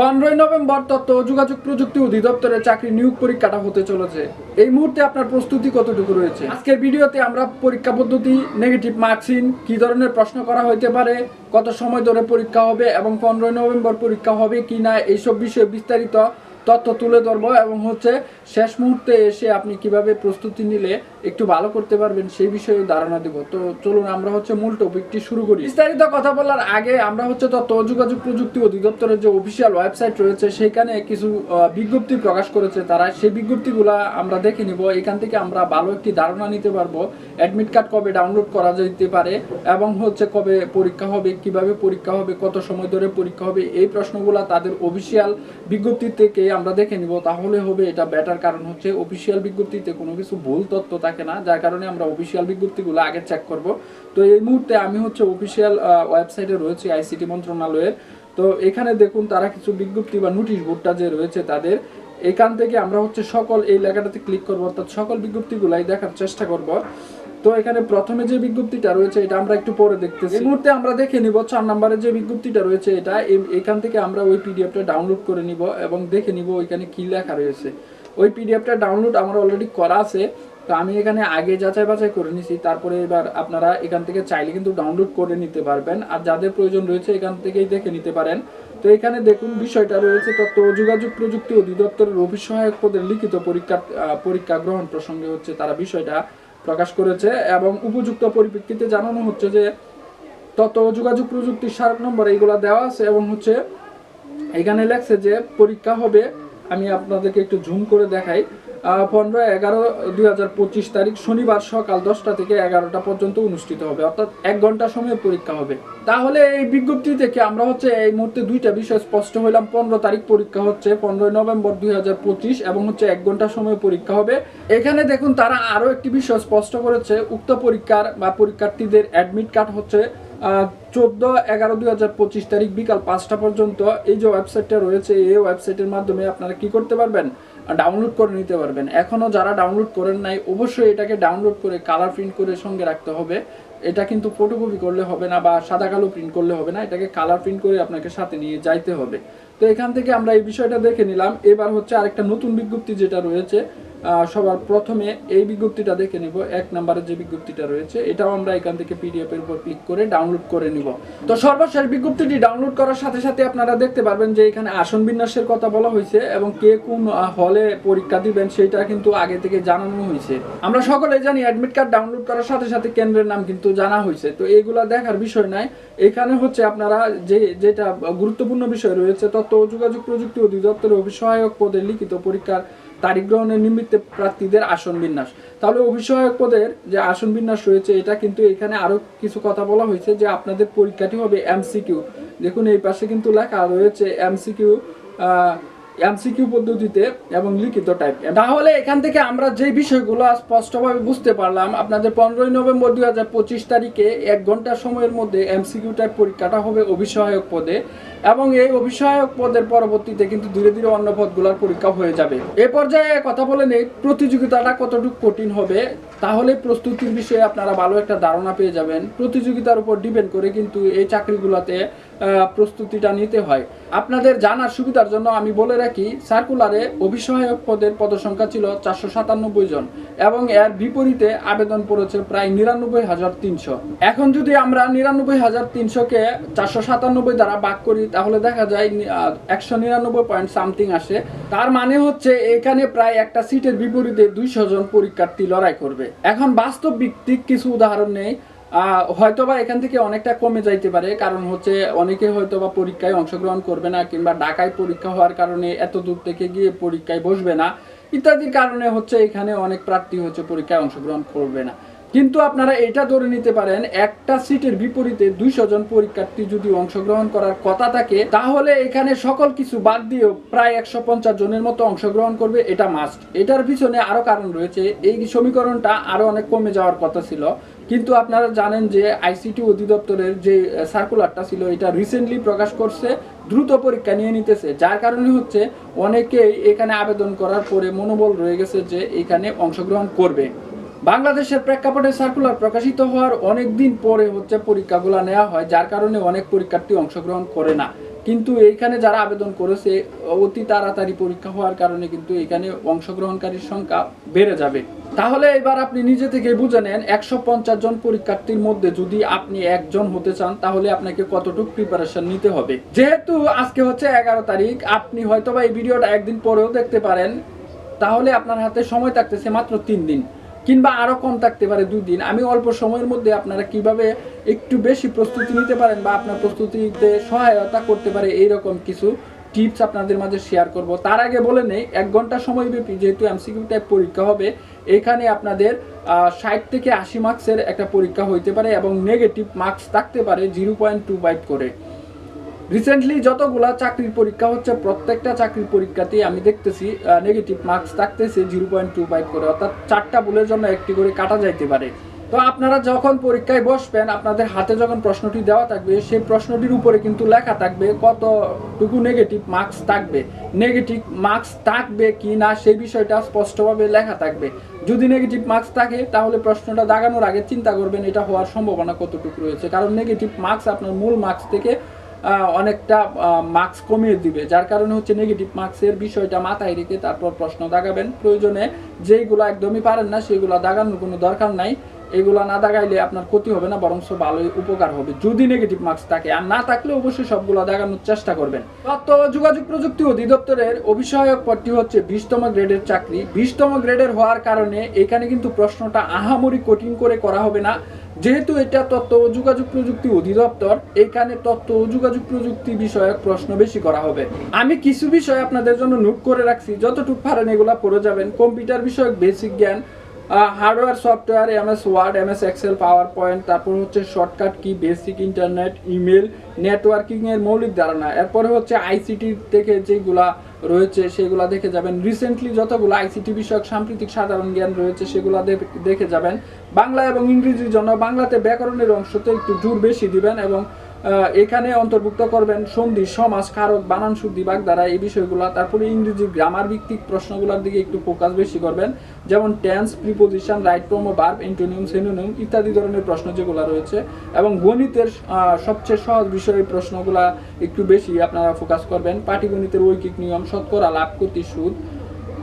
পনেরোই নভেম্বর তথ্য ও যোগাযোগ প্রযুক্তি অধিদপ্তরের চাকরি নিয়োগ পরীক্ষাটা হতে চলেছে। এই মুহূর্তে আপনার প্রস্তুতি কতটুকু রয়েছে? আজকের ভিডিওতে আমরা পরীক্ষা পদ্ধতি নেগেটিভ মার্কসিন কি ধরনের প্রশ্ন করা হইতে পারে, কত সময় ধরে পরীক্ষা হবে এবং পনেরোই নভেম্বর পরীক্ষা হবে কি না এইসব বিষয়ে বিস্তারিত তথ্য তুলে ধরবো এবং হচ্ছে শেষ মুহূর্তে এসে আপনি কীভাবে প্রস্তুতি নিলে একটু ভালো করতে পারবেন সেই বিষয়ে ধারণা দিব। তো চলুন আমরা হচ্ছে মূল টপিকটি শুরু করি। বিস্তারিত কথা বলার আগে আমরা হচ্ছে তথ্য যোগাযোগ প্রযুক্তি অধিদপ্তরের যে অফিসিয়াল ওয়েবসাইট রয়েছে, সেখানে কিছু বিজ্ঞপ্তি প্রকাশ করেছে তারা। সেই বিজ্ঞপ্তিগুলো আমরা দেখে নিব। এখান থেকে আমরা ভালো একটি ধারণা নিতে পারব। অ্যাডমিট কার্ড কবে ডাউনলোড করা যেতে পারে এবং হচ্ছে কবে পরীক্ষা হবে, কীভাবে পরীক্ষা হবে, কত সময় ধরে পরীক্ষা হবে, এই প্রশ্নগুলো তাদের অফিসিয়াল বিজ্ঞপ্তি থেকে আমরা দেখে নিব, তাহলে হবে এটা বেটার কারণ হচ্ছে অফিসিয়াল বিজ্ঞপ্তিতে কোনো কিছু ভুল তথ্য থাকে না, যার কারণে আমরা অফিসিয়াল বিজ্ঞপ্তিগুলো আগে চেক করব। তো এই মুহূর্তে আমি হচ্ছে অফিসিয়াল ওয়েবসাইটে রয়েছে আইসিটি মন্ত্রণালয়ের। তো এখানে দেখুন, তারা কিছু বিজ্ঞপ্তি বা নোটিশ বোর্ডটা যে রয়েছে তাদের, এখান থেকে আমরা হচ্ছে সকল এই লেখাটাতে ক্লিক করব, অর্থাৎ সকল বিজ্ঞপ্তিগুলাই দেখার চেষ্টা করব। তো এখানে প্রথমে যে বিজ্ঞপ্তিটা রয়েছে, এটা আমরা একটু পরে দেখতেছি। এই মুহূর্তে আমরা দেখে নিব, চার নম্বরের যে বিজ্ঞপ্তিটা রয়েছে এটা এখান থেকে আমরা ওই পিডিএফটা ডাউনলোড করে নিব এবং দেখে নিব ওইখানে কি লেখা রয়েছে। ওই পিডিএফটা ডাউনলোড আমার অলরেডি করা আছে, তো আমি এখানে আগে যাচাই বাছাই করে নিছি, তারপরে এবার আপনারা এখান থেকে চাইলে কিন্তু ডাউনলোড করে নিতে পারবেন। আর যাদের প্রয়োজন রয়েছে, এখান থেকেই দেখে নিতে পারেন। তো এখানে দেখুন, বিষয়টা রয়েছে তথ্য ও যোগাযোগ প্রযুক্তি অধিদপ্তরের অফিস সহায়ক পদের লিখিত পরীক্ষা পরীক্ষা গ্রহণ প্রসঙ্গে হচ্ছে তারা বিষয়টা প্রকাশ করেছে এবং উপযুক্ত পরিপ্রেক্ষিতে জানানো হচ্ছে যে তত যোগাযোগ প্রযুক্তির স্মারক নম্বর এইগুলো দেওয়া আছে এবং হচ্ছে এখানে লেখছে যে পরীক্ষা হবে। আমি আপনাদেরকে একটু ঝুম করে দেখাই। পনেরো এগারো দুই তারিখ শনিবার সকাল দশটা থেকে এগারোটা পর্যন্ত অনুষ্ঠিত হবে, অর্থাৎ এক ঘণ্টা সময় পরীক্ষা হবে। তাহলে এই বিজ্ঞপ্তি থেকে আমরা হচ্ছে এই মুহূর্তে দুইটা বিষয় স্পষ্ট হইলাম। পনেরো তারিখ পরীক্ষা হচ্ছে, পনেরোই নভেম্বর দুই হাজার পঁচিশ এবং হচ্ছে এক ঘণ্টা সময় পরীক্ষা হবে। এখানে দেখুন, তারা আরও একটি বিষয় স্পষ্ট করেছে, উক্ত পরীক্ষার বা পরীক্ষার্থীদের অ্যাডমিট কার্ড হচ্ছে চোদ্দ এগারো দুই হাজার পঁচিশ তারিখ বিকাল পাঁচটা পর্যন্ত। এই যে ওয়েবসাইটটা রয়েছে, এই ওয়েবসাইটের মাধ্যমে আপনারা কি করতে পারবেন? ডাউনলোড করে নিতে পারবেন। এখনও যারা ডাউনলোড করেন নাই, অবশ্যই এটাকে ডাউনলোড করে কালার প্রিন্ট করে সঙ্গে রাখতে হবে। এটা কিন্তু ফটোকপি করলে হবে না বা সাদা কালো প্রিন্ট করলে হবে না, এটাকে কালার প্রিন্ট করে আপনাকে সাথে নিয়ে যাইতে হবে। তো এখান থেকে আমরা এই বিষয়টা দেখে নিলাম। এবার হচ্ছে আরেকটা নতুন বিজ্ঞপ্তি যেটা রয়েছে সবার প্রথমে এই বিজ্ঞপ্তিটা দেখে নিব। এক নম্বরের যে বিজ্ঞপ্তিটা রয়েছে, এটাও আমরা এখান থেকে পিডিএফ এর উপর ক্লিক করে ডাউনলোড করে নিব। তো সর্বশেষ বিজ্ঞপ্তিটি ডাউনলোড করার সাথে সাথে আপনারা দেখতে পারবেন যে এখানে আসন বিন্যাসের কথা বলা হয়েছে এবং কে কোন হলে পরীক্ষা দিবেন সেটা কিন্তু আগে থেকে জানানো হয়েছে। আমরা সকলে জানি অ্যাডমিট কার্ড ডাউনলোড করার সাথে সাথে কেন্দ্রের নাম কিন্তু জানা হয়েছে। তো এইগুলা দেখার বিষয় নাই। এখানে হচ্ছে আপনারা যে, যেটা গুরুত্বপূর্ণ বিষয় রয়েছে, তথ্য ও যোগাযোগ প্রযুক্তি অধিদপ্তরের অভিসহায়ক পদে লিখিত পরীক্ষার তারিখ গ্রহণের নিমিত্তে প্রার্থীদের আসন বিন্যাস। তাহলে অভিষেক পদের যে আসন বিন্যাস রয়েছে, এটা কিন্তু এখানে আরও কিছু কথা বলা হয়েছে যে আপনাদের পরীক্ষাটি হবে এমসিকিউ। দেখুন, এই পাশে কিন্তু লেখা রয়েছে এমসিকিউ এমসিকিউ পদ্ধতিতে এবং লিখিত টাইপ তাহলে এখান থেকে আমরা যে বিষয়গুলো স্পষ্টভাবে বুঝতে পারলাম, আপনাদের পনেরোই নভেম্বর দুই হাজার পঁচিশ তারিখে এক ঘণ্টা সময়ের মধ্যে এমসিকিউ টাইপ পরীক্ষাটা হবে অভিসহায়ক পদে এবং এই অভিসহায়ক পদের পরবর্তীতে কিন্তু ধীরে ধীরে অন্য পদগুলোর পরীক্ষা হয়ে যাবে। এ পর্যায়ে কথা বলে নেই, প্রতিযোগিতাটা কতটুকু কঠিন হবে, তাহলে প্রস্তুতির বিষয়ে আপনারা ভালো একটা ধারণা পেয়ে যাবেন। প্রতিযোগিতার উপর ডিপেন্ড করে কিন্তু এই চাকরিগুলোতে প্রস্তুতিটা নিতে হয়। আপনাদের জানার সুবিধার জন্য আমি বলে রাখি সার্কুলারে অভিসহায়ক পদের পদসংখ্যা ছিল চারশো সাতানব্বই জন এবং এর বিপরীতে আবেদন পড়েছে প্রায় নিরানব্বই হাজার তিনশো। এখন যদি আমরা নিরানব্বই হাজার তিনশোকে চারশো সাতানব্বই দ্বারা ভাগ করি, তাহলে দেখা যায় একশো নিরানব্বই পয়েন্ট সামথিং আসে। তার মানে হচ্ছে এখানে প্রায় একটা সিটের বিপরীতে দুইশো জন পরীক্ষার্থী লড়াই করবে। এখন বাস্তব ভিত্তিক কিছু উদাহরণ নেই। হয়তোবা এখান থেকে অনেকটা কমে যাইতে পারে, কারণ হচ্ছে অনেকে হয়তোবা পরীক্ষায় অংশগ্রহণ করবে না কিংবা ঢাকায় পরীক্ষা হওয়ার কারণে এত দূর থেকে গিয়ে পরীক্ষায় বসবে না। ইত্যাদির কারণে হচ্ছে এখানে অনেক প্রার্থী হচ্ছে পরীক্ষায় অংশগ্রহণ করবে না। কিন্তু আপনারা এটা ধরে নিতে পারেন, একটা সিটের বিপরীতে দুইশো জন পরীক্ষার্থী যদি অংশগ্রহণ করার কথা থাকে, তাহলে এখানে সকল কিছু বাদ দিয়েও প্রায় একশো পঞ্চাশ জনের মতো অংশগ্রহণ করবে, এটা মাস্ট এটার পিছনে আরও কারণ রয়েছে, এই সমীকরণটা আরও অনেক কমে যাওয়ার কথা ছিল। কিন্তু আপনারা জানেন যে আইসিটি অধিদপ্তরের যে সার্কুলারটা ছিল, এটা রিসেন্টলি প্রকাশ করছে, দ্রুত পরীক্ষা নিয়ে নিতেছে। যার কারণে হচ্ছে অনেকেই এখানে আবেদন করার পরে মনোবল রয়ে গেছে যে এখানে অংশগ্রহণ করবে। বাংলাদেশের প্রেক্ষাপটে সার্কুলার প্রকাশিত হওয়ার অনেক দিন পরে হচ্ছে পরীক্ষাগুলো নেওয়া হয়, যার কারণে অনেক পরীক্ষার্থী অংশগ্রহণ করে না। কিন্তু এইখানে যারা আবেদন করেছে, অতি তাড়াতাড়ি পরীক্ষা হওয়ার কারণে কিন্তু এখানে অংশগ্রহণকারীর সংখ্যা বেড়ে যাবে। তাহলে এবার আপনি নিজে থেকে বুঝে নেন, একশো পঞ্চাশ জন পরীক্ষার্থীর মধ্যে যদি আপনি একজন হতে চান, তাহলে আপনাকে কতটুকু প্রিপারেশন নিতে হবে? যেহেতু আজকে হচ্ছে এগারো তারিখ, আপনি হয়তো বা এই ভিডিওটা একদিন পরেও দেখতে পারেন। তাহলে আপনার হাতে সময় থাকতেছে মাত্র তিন দিন। কিংবা আরও কম থাকতে পারে দুই দিন। আমি অল্প সময়ের মধ্যে আপনারা কীভাবে একটু বেশি প্রস্তুতি নিতে পারেন বা আপনার প্রস্তুতিতে সহায়তা করতে পারে এইরকম কিছু টিপস আপনাদের মাঝে শেয়ার করব। তার আগে বলে নেই, এক ঘণ্টা সময় ব্যাপী যেহেতু এমসিকিউ টাইপ পরীক্ষা হবে, এখানে আপনাদের ষাট থেকে আশি মার্কসের একটা পরীক্ষা হইতে পারে এবং নেগেটিভ মার্কস থাকতে পারে জিরো পয়েন্ট টু করে। রিসেন্টলি যতগুলা চাকরির পরীক্ষা হচ্ছে, প্রত্যেকটা চাকরির পরীক্ষাতেই আমি দেখতেছি নেগেটিভ মার্কস থাকতেছে জিরো পয়েন্ট টু ফাইভ করে। অর্থাৎ চারটা ভুলের জন্য একটি করে কাটা যাইতে পারে। তো আপনারা যখন পরীক্ষায় বসবেন, আপনাদের হাতে যখন প্রশ্নটি দেওয়া থাকবে, সেই প্রশ্নটির উপরে কিন্তু লেখা থাকবে কতটুকু নেগেটিভ মার্কস থাকবে। নেগেটিভ মার্কস থাকবে কি না, সেই বিষয়টা স্পষ্টভাবে লেখা থাকবে। যদি নেগেটিভ মার্কস থাকে, তাহলে প্রশ্নটা দাগানোর আগে চিন্তা করবেন, এটা হওয়ার সম্ভাবনা কতটুকু রয়েছে। কারণ নেগেটিভ মার্কস আপনার মূল মার্কস থেকে অনেকটা মার্কস কমিয়ে দিবে। যার কারণে হচ্ছে নেগেটিভ মার্কসের বিষয়টা মাথায় রেখে তারপর প্রশ্ন দাগাবেন। প্রয়োজনে যেইগুলো একদমই পারেন না, সেগুলো দাগানোর কোনো দরকার নাই। এগুলো না দাগাইলে আপনার ক্ষতি হবে না বরং ভালোই উপকার হবে। যদি নেগেটিভ মার্কস থাকে, আর না থাকলে অবশ্যই সবগুলো দাগানোর চেষ্টা করবেন। তথ্য যোগাযোগ প্রযুক্তি অধিদপ্তরের অভিষয়ক পদটি হচ্ছে বিশতম গ্রেডের চাকরি। বিশতম গ্রেডের হওয়ার কারণে এখানে কিন্তু প্রশ্নটা আহামরি কঠিন করে করা হবে না। যেহেতু এটা তথ্য ও যোগাযোগ প্রযুক্তি অধিদপ্তর, এখানে তথ্য ও যোগাযোগ প্রযুক্তি বিষয়ক প্রশ্ন বেশি করা হবে। আমি কিছু বিষয় আপনাদের জন্য নোট করে রাখছি। যতটুকু পারেন এগুলা পড়ে যাবেন। কম্পিউটার বিষয়ক বেসিক জ্ঞান hardware software MS Word MS Excel PowerPoint তারপর হচ্ছে shortcut key basic internet email নেটওয়ার্কিংয়ের মৌলিক ধারণা। এরপরে হচ্ছে আইসিটি থেকে যেগুলা রয়েছে, সেগুলা দেখে যাবেন। রিসেন্টলি যতগুলো আইসিটি বিষয়ক সাম্প্রতিক সাধারণ জ্ঞান রয়েছে, সেগুলা দেখে যাবেন। বাংলা এবং ইংরেজির জন্য বাংলাতে ব্যাকরণের অংশতে একটু জোর বেশি দিবেন এবং এখানে অন্তর্ভুক্ত করবেন সন্ধি, সমাজ, কারক, বানান শুদ্ধি বাগধারা, এই বিষয়গুলো। তারপরে ইংরেজি গ্রামার ভিত্তিক প্রশ্নগুলোর দিকে একটু ফোকাস বেশি করবেন। যেমন টেন্স প্রিপোজিশন রাইট প্রোমো বার্ব এন্টোনিয়াম সিনোনিম ইত্যাদি ধরনের প্রশ্ন যেগুলো রয়েছে। এবং গণিতের সবচেয়ে সহজ বিষয়ের প্রশ্নগুলা একটু বেশি আপনারা ফোকাস করবেন। পাটিগণিতের ঐকিক নিয়ম, শতকরা, লাভ, ক্ষতি, সুদ,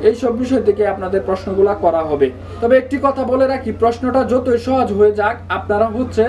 এইসব বিষয় থেকে আপনাদের প্রশ্নগুলা করা হবে। তবে একটি কথা বলে রাখি, প্রশ্নটা যতই সহজ হয়ে যাক, আপনারা হচ্ছে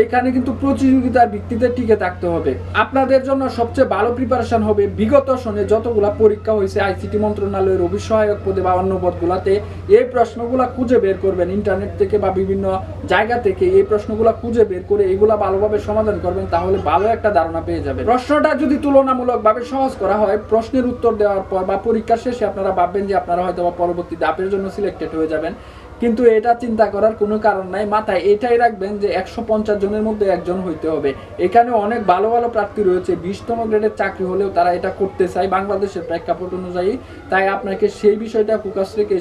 এইখানে কিন্তু প্রতিযোগিতার ভিত্তিতে টিকে থাকতে হবে। আপনাদের জন্য সবচেয়ে ভালো প্রিপারেশন হবে বিগত সনে যতগুলা পরীক্ষা হয়েছে আইসিটি মন্ত্রণালয়ের অভিসহায়ক পদে বা অন্য পদগুলাতে। এই প্রশ্নগুলা খুঁজে বের করবেন ইন্টারনেট থেকে বা বিভিন্ন জায়গা থেকে। এই প্রশ্নগুলা খুঁজে বের করে এগুলা ভালোভাবে সমাধান করবেন, তাহলে ভালো একটা ধারণা পেয়ে যাবেন। প্রশ্নটা যদি তুলনামূলকভাবে সহজ করা হয়, প্রশ্নের উত্তর দেওয়ার পর বা পরীক্ষার শেষে আপনারা ভাববেন যে আপনারা হয়তো পরবর্তী ধাপের জন্য সিলেক্টেড হয়ে যাবেন। কিন্তু এটা চিন্তা করার কোনো কারণ নাই। মাথায় এটাই রাখবেন যে একশো পঞ্চাশ জনের মধ্যে একজন হইতে হবে। এখানে অনেক ভালো ভালো প্রার্থী রয়েছে। বিশতম গ্রেডের চাকরি হলেও তারা এটা করতে চায় বাংলাদেশের প্রেক্ষাপট অনুযায়ী। তাই আপনাকে সেই বিষয়টা ফোকাস রেখে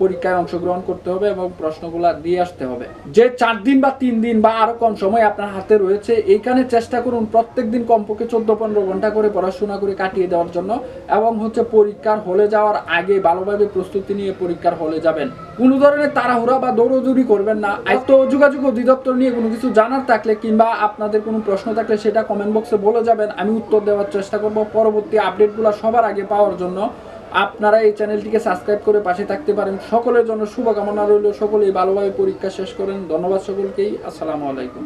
পরীক্ষায় অংশগ্রহণ করতে হবে এবং প্রশ্নগুলা দিয়ে আসতে হবে। যে চার দিন বা তিন দিন বা আরও কম সময় আপনার হাতে রয়েছে, এইখানে চেষ্টা করুন প্রত্যেক দিন কমপক্ষে চোদ্দ পনেরো ঘণ্টা করে পড়াশোনা করে কাটিয়ে দেওয়ার জন্য এবং হচ্ছে পরীক্ষার হলে যাওয়ার আগে ভালোভাবে প্রস্তুতি নিয়ে পরীক্ষার হলে যাবেন। কোনো ধরনের তাড়াহুড়া বা দৌড়জুরি করবেন না। এত যোগাযোগ অধিদপ্তর নিয়ে কোনো কিছু জানার থাকলে কিংবা আপনাদের কোনো প্রশ্ন থাকলে সেটা কমেন্ট বক্সে বলে যাবেন। আমি উত্তর দেওয়ার চেষ্টা করব। পরবর্তী আপডেটগুলো সবার আগে পাওয়ার জন্য আপনারা এই চ্যানেলটিকে সাবস্ক্রাইব করে পাশে থাকতে পারেন। সকলের জন্য শুভকামনা রইল। সকলেই ভালোভাবে পরীক্ষা শেষ করেন। ধন্যবাদ সকলকেই। আসসালামু আলাইকুম।